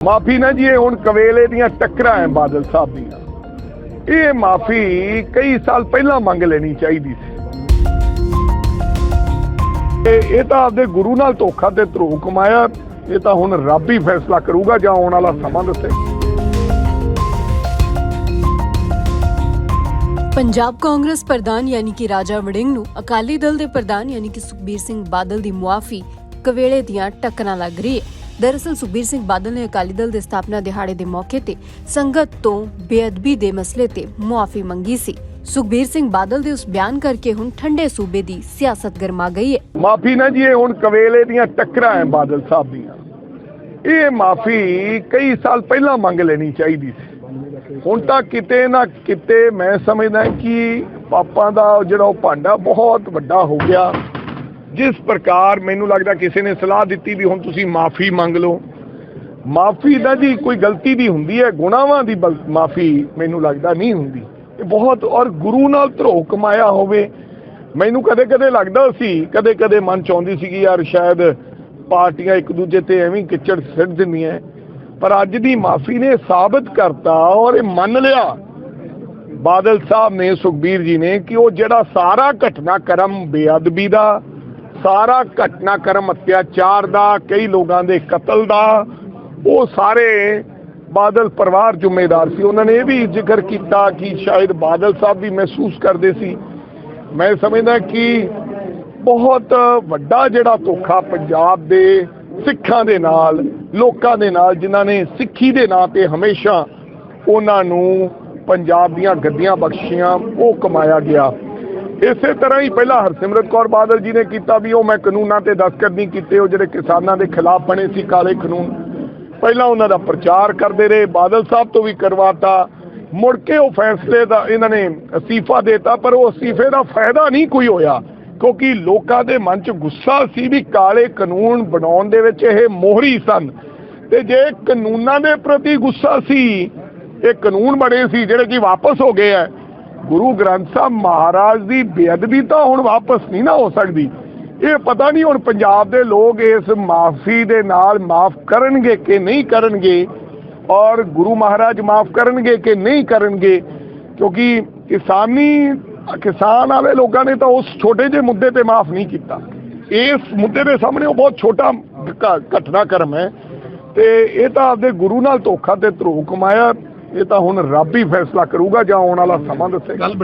ਮਾਫੀ ਨਾ ਜੀ, ਇਹ ਹੁਣ ਕਵੇਲੇ ਦੀਆਂ ਟੱਕਰਾਂ ਐ ਬਾਦਲ ਸਾਹਿਬ ਦੀਆਂ। ਇਹ ਮਾਫੀ ਕਈ ਸਾਲ ਪਹਿਲਾਂ ਮੰਗ ਲੈਣੀ ਚਾਹੀਦੀ ਸੀ। ਇਹ ਤਾਂ ਆਪਦੇ ਗੁਰੂ ਨਾਲ ਧੋਖਾ ਤੇ ਧਰੋ ਕਮਾਇਆ, ਇਹ ਤਾਂ ਹੁਣ ਰੱਬ ਹੀ ਫੈਸਲਾ ਕਰੂਗਾ ਜਾਂ ਆਉਣ ਵਾਲਾ ਸਮਾਂ ਦੱਸੇ। ਪੰਜਾਬ ਕਾਂਗਰਸ ਪ੍ਰਧਾਨ ਯਾਨੀ ਕਿ ਰਾਜਾ ਵੜਿੰਗ ਨੂੰ ਅਕਾਲੀ ਦਲ ਦੇ ਪ੍ਰਧਾਨ ਯਾਨੀ ਕਿ ਸੁਖਬੀਰ ਸਿੰਘ ਬਾਦਲ ਦੀ ਮੁਆਫੀ ਕਵੇਲੇ ਦੀਆਂ ਟੱਕਰਾਂ ਲੱਗ ਰਹੀ ਹੈ। ਦਰਅਸਲ ਸੁਖਬੀਰ ਸਿੰਘ ਬਾਦਲ ਨੇ ਅਕਾਲੀ ਦਲ ਦੇ ਸਥਾਪਨਾ ਦਿਹਾੜੇ ਦੇ ਮੌਕੇ ਤੇ ਸੰਗਤ ਤੋਂ ਬੇਅਦਬੀ ਦੇ ਮਸਲੇ ਤੇ ਮੁਆਫੀ ਮੰਗੀ ਸੀ। ਸੁਖਬੀਰ ਸਿੰਘ ਬਾਦਲ ਦੇ ਉਸ ਬਿਆਨ ਕਰਕੇ ਹੁਣ ਠੰਡੇ ਸੂਬੇ ਦੀ ਸਿਆਸਤ ਗਰਮਾ ਗਈ ਹੈ। ਮਾਫੀ ਨਾ ਜੀ, ਇਹ ਹੁਣ ਕਵੇਲੇ ਦੀਆਂ ਟੱਕਰਾਂ ਐ ਬਾਦਲ ਸਾਹਿਬ ਦੀਆਂ। ਇਹ ਮਾਫੀ ਕਈ ਸਾਲ ਪਹਿਲਾਂ ਮੰਗ ਲੈਣੀ ਚਾਹੀਦੀ ਸੀ। ਹੁਣ ਤਾਂ ਕਿਤੇ ਨਾ ਕਿਤੇ ਮੈਂ ਸਮਝਦਾ ਕਿ ਪਾਪਾਂ ਦਾ ਜਿਹੜਾ ਉਹ ਭਾਂਡਾ ਬਹੁਤ ਵੱਡਾ ਹੋ ਗਿਆ। ਜਿਸ ਪ੍ਰਕਾਰ ਮੈਨੂੰ ਲੱਗਦਾ ਕਿਸੇ ਨੇ ਸਲਾਹ ਦਿੱਤੀ ਵੀ ਹੁਣ ਤੁਸੀਂ ਮਾਫੀ ਮੰਗ ਲਓ। ਮਾਫੀ ਦਾ ਜੀ ਕੋਈ ਗਲਤੀ ਦੀ ਹੁੰਦੀ ਹੈ, ਗੁਨਾਹਾਂ ਦੀ ਮਾਫੀ ਮੈਨੂੰ ਲੱਗਦਾ ਨਹੀਂ ਹੁੰਦੀ। ਇਹ ਬਹੁਤ, ਔਰ ਗੁਰੂ ਨਾਲ ਧਰੋ ਕਮਾਇਆ ਹੋਵੇ, ਮੈਨੂੰ ਕਦੇ ਕਦੇ ਲੱਗਦਾ ਸੀ ਕਦੇ ਕਦੇ ਮਨ ਚ ਆਉਂਦੀ ਸੀ ਕਿ ਯਾਰ ਸ਼ਾਇਦ ਪਾਰਟੀਆਂ ਇੱਕ ਦੂਜੇ ਤੇ ਐਵੇਂ ਹੀ ਕਿਚੜ ਸਿੱਟ ਦਿੰਦੀਆਂ ਪਰ ਅੱਜ ਦੀ ਮਾਫੀ ਨੇ ਸਾਬਤ ਕਰਤਾ ਔਰ ਇਹ ਮੰਨ ਲਿਆ। ਬਾਦਲ ਸਾਹਿਬ ਨੇ, ਸੁਖਬੀਰ ਜੀ ਨੇ ਕਿ ਉਹ ਜਿਹੜਾ ਸਾਰਾ ਘਟਨਾ ਕਰਮ ਬੇਅਦਬੀ ਦਾ ਸਾਰਾ ਘਟਨਾਕ੍ਰਮ ਅਤਿਆਚਾਰ ਦਾ, ਕਈ ਲੋਕਾਂ ਦੇ ਕਤਲ ਦਾ, ਉਹ ਸਾਰੇ ਬਾਦਲ ਪਰਿਵਾਰ ਜ਼ਿੰਮੇਦਾਰ ਸੀ। ਉਹਨਾਂ ਨੇ ਇਹ ਵੀ ਜ਼ਿਕਰ ਕੀਤਾ ਕਿ ਸ਼ਾਇਦ ਬਾਦਲ ਸਾਹਿਬ ਵੀ ਮਹਿਸੂਸ ਕਰਦੇ ਸੀ। ਮੈਂ ਸਮਝਦਾ ਕਿ ਬਹੁਤ ਵੱਡਾ ਜਿਹੜਾ ਧੋਖਾ ਪੰਜਾਬ ਦੇ ਸਿੱਖਾਂ ਦੇ ਨਾਲ, ਲੋਕਾਂ ਦੇ ਨਾਲ, ਜਿਨ੍ਹਾਂ ਨੇ ਸਿੱਖੀ ਦੇ ਨਾਂ ਤੇ ਹਮੇਸ਼ਾ ਉਹਨਾਂ ਨੂੰ ਪੰਜਾਬ ਦੀਆਂ ਗੱਦੀਆਂ ਬਖਸ਼ੀਆਂ, ਉਹ ਕਮਾਇਆ ਗਿਆ। ਇਸੇ ਤਰ੍ਹਾਂ ਹੀ ਪਹਿਲਾਂ ਹਰਸਿਮਰਤ ਕੌਰ ਬਾਦਲ ਜੀ ਨੇ ਕੀਤਾ ਵੀ ਉਹ ਮੈਂ ਕਾਨੂੰਨਾਂ ਤੇ ਦਸਤਖਤ ਨਹੀਂ ਕੀਤੇ, ਉਹ ਜਿਹੜੇ ਕਿਸਾਨਾਂ ਦੇ ਖਿਲਾਫ ਬਣੇ ਸੀ ਕਾਲੇ ਕਾਨੂੰਨ। ਪਹਿਲਾਂ ਉਹਨਾਂ ਦਾ ਪ੍ਰਚਾਰ ਕਰਦੇ ਰਹੇ, ਬਾਦਲ ਸਾਹਿਬ ਤੋਂ ਵੀ ਕਰਵਾਤਾ। ਮੁੜ ਕੇ ਉਹ ਫੈਸਲੇ ਦਾ ਇਹਨਾਂ ਨੇ ਅਸਤੀਫਾ ਦਿੱਤਾ, ਪਰ ਉਹ ਅਸਤੀਫੇ ਦਾ ਫਾਇਦਾ ਨਹੀਂ ਕੋਈ ਹੋਇਆ, ਕਿਉਂਕਿ ਲੋਕਾਂ ਦੇ ਮਨ 'ਚ ਗੁੱਸਾ ਸੀ ਵੀ ਕਾਲੇ ਕਾਨੂੰਨ ਬਣਾਉਣ ਦੇ ਵਿੱਚ ਇਹ ਮੋਹਰੀ ਸਨ। ਤੇ ਜੇ ਕਾਨੂੰਨਾਂ ਦੇ ਪ੍ਰਤੀ ਗੁੱਸਾ ਸੀ, ਇਹ ਕਾਨੂੰਨ ਬਣੇ ਸੀ ਜਿਹੜੇ ਕਿ ਵਾਪਸ ਹੋ ਗਏ ਆ ਗੁਰੂ ਗ੍ਰੰਥ ਸਾਹਿਬ ਮਹਾਰਾਜ ਦੀ ਬੇਅਦਬੀ ਤਾਂ ਹੁਣ ਵਾਪਸ ਨਹੀਂ ਨਾ ਹੋ ਸਕਦੀ। ਇਹ ਪਤਾ ਨਹੀਂ ਹੁਣ ਪੰਜਾਬ ਦੇ ਲੋਕ ਇਸ ਮਾਫੀ ਦੇ ਨਾਲ ਮਾਫ ਕਰਨਗੇ ਕਿ ਨਹੀਂ ਕਰਨਗੇ ਔਰ ਗੁਰੂ ਮਹਾਰਾਜ ਮਾਫ ਕਰਨਗੇ ਕਿ ਨਹੀਂ ਕਰਨਗੇ, ਕਿਉਂਕਿ ਕਿਸਾਨੀ, ਕਿਸਾਨ ਵਾਲੇ ਲੋਕਾਂ ਨੇ ਤਾਂ ਉਸ ਛੋਟੇ ਜਿਹੇ ਮੁੱਦੇ ਤੇ ਮਾਫ ਨਹੀਂ ਕੀਤਾ। ਇਸ ਮੁੱਦੇ ਦੇ ਸਾਹਮਣੇ ਉਹ ਬਹੁਤ ਛੋਟਾ ਘਟਨਾਕ੍ਰਮ ਹੈ ਤੇ ਇਹ ਤਾਂ ਆਪਦੇ ਗੁਰੂ ਨਾਲ ਧੋਖਾ ਤੇ ਧਰੋ ਕਮਾਇਆ। ਇਹ ਤਾਂ ਹੁਣ ਰੱਬ ਹੀ ਫੈਸਲਾ ਕਰੂਗਾ ਜਾਂ ਆਉਣ ਵਾਲਾ ਸਮਾਂ ਦੱਸੇਗਾ। ਗੱਲ